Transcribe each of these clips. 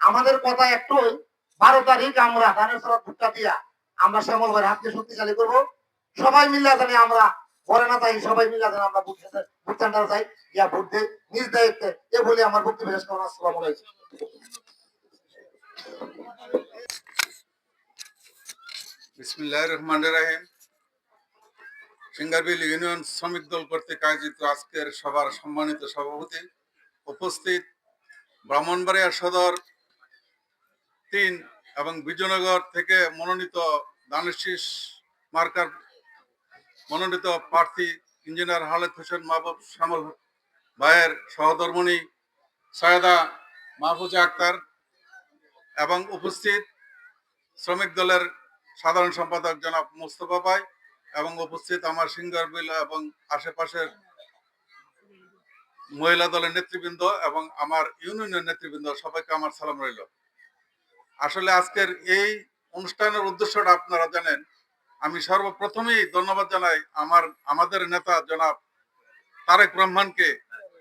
আমাদের কথা একটুই, বারো তারিখ আমরা দিয়া আমরা শ্যামল ভাইয়ের হাতকে শক্তিশালী করব। সবাই মিলে জানি আমরা পরে না তাই সবাই মিলে জানি আমরা ভোট যাই ইয়া ভোট দিই। নিজ দায়িত্বে এ বলে আমার বক্তব্য শেষ করলাম। আসসালামু রহমান রাহিম। সিঙ্গারবিল সভার সম্মানিত সভাপতি উপস্থিত ব্রাহ্মণবাড়িয়া সদর তিন এবং বিজয়নগর থেকে মনোনীত দানেশিস মার্কার মনোনীত প্রার্থী ইঞ্জিনিয়ার হালেদ হোসেন মাহবুব শ্যামল ভাইয়ের সহধর্মণী সৈয়দা মাহফুজা আক্তার এবং উপস্থিত শ্রমিক দলের সাধারণ সম্পাদক জনাব মোস্তফা ভাই এবং উপস্থিত আমার সিঙ্গার বিল এবং আশেপাশের মহিলা দলের নেতৃবৃন্দ এবং আমার ইউনিয়নের নেতৃবৃন্দ, সবাইকে আমার সালাম রইল। আসলে আজকের এই অনুষ্ঠানের উদ্দেশ্যটা আপনারা জানেন। আমি সর্বপ্রথমেই ধন্যবাদ জানাই আমার, আমাদের নেতা জনাব তারেক রহমানকে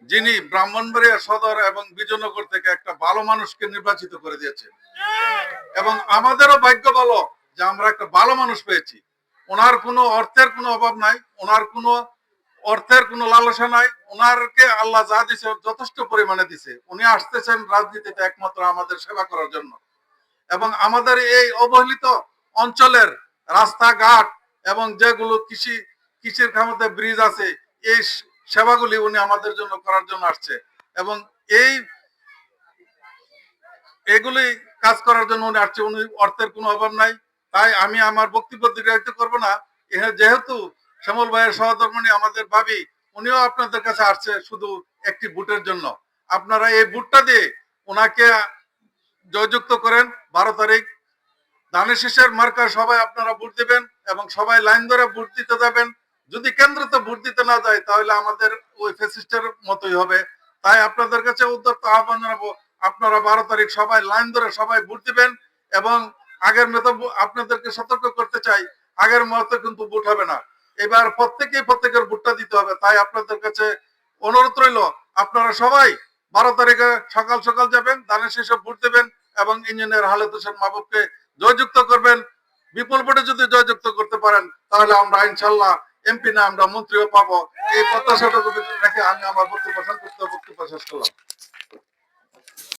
যিনি ব্রাহ্মণবাড়িয়া সদর এবং বিজয়নগর থেকে একটা ভালো মানুষকে নির্বাচিত করে দিয়েছেন এবং আমাদেরও ভাগ্য ভালো যে আমরা একটা ভালো মানুষ পেয়েছি। ওনার কোনো অর্থের কোনো অভাব নাই, ওনার কোনো অর্থের কোনো লালসা নাই, ওনারকে আল্লাহ যা দিছে যথেষ্ট পরিমাণে দিছে। উনি আসতেছেন রাজনীতিতে একমাত্র আমাদের সেবা করার জন্য। এবং আমাদের এই অবহেলিত অঞ্চলের রাস্তাঘাট এবং যেগুলো কৃষি, কৃষির ক্ষমতা ব্রিজ আছে, এই সেবাগুলি উনি আমাদের জন্য করার জন্য আসছে। এবং এই এগুলি কাজ করার জন্য উনি আসছে। উনি অর্থের কোনো অভাব নাই। তাই আমি আমার বক্তব্য দীর্ঘায়িত করব না। যেহেতু শ্যামল ভাইয়ের সহধর্মণী আমাদের ভাবি, উনিও আপনাদের কাছে আসছে শুধু একটি বুটের জন্য। আপনারা এই বুটটা দিয়ে ওনাকে জয়যুক্ত করেন। বারো তারিখ ধানের শীষের মার্কার সবাই আপনারা ভোট দিবেন এবং সবাই লাইন ধরে ভোট দিতে যাবেন। যদি কেন্দ্রতে ভোট দিতে না যায়, তাহলে আমাদের ওই ফেসিস্টের মতোই হবে। তাই আপনাদের কাছে উদ্যত আহ্বান জানাব, আপনারা বারো তারিখ সবাই লাইন ধরে সবাই ভোট দিবেন এবং আগের মতো আপনাদেরকে সতর্ক করতে চাই, আগের মতো কিন্তু ভোট হবে না। এবার প্রত্যেকেই প্রত্যেকের ভোটটা দিতে হবে, তাই আপনাদের কাছে অনুরোধ রইল, আপনারা সবাই বারো তারিখে সকাল সকাল যাবেন ধানের শেষে ভোট দেবেন এবং ইঞ্জিনিয়ার হালেদ হোসেন মাহবুবকে জয়যুক্ত করবেন। বিপুল ভোটে যদি জয়যুক্ত করতে পারেন, তাহলে আমরা ইনশাল্লাহ এমপি না আমরা মন্ত্রীও পাবো। এই প্রত্যাশাটা রেখে আমি আমার বক্তব্য বক্তব্য শেষ করলাম।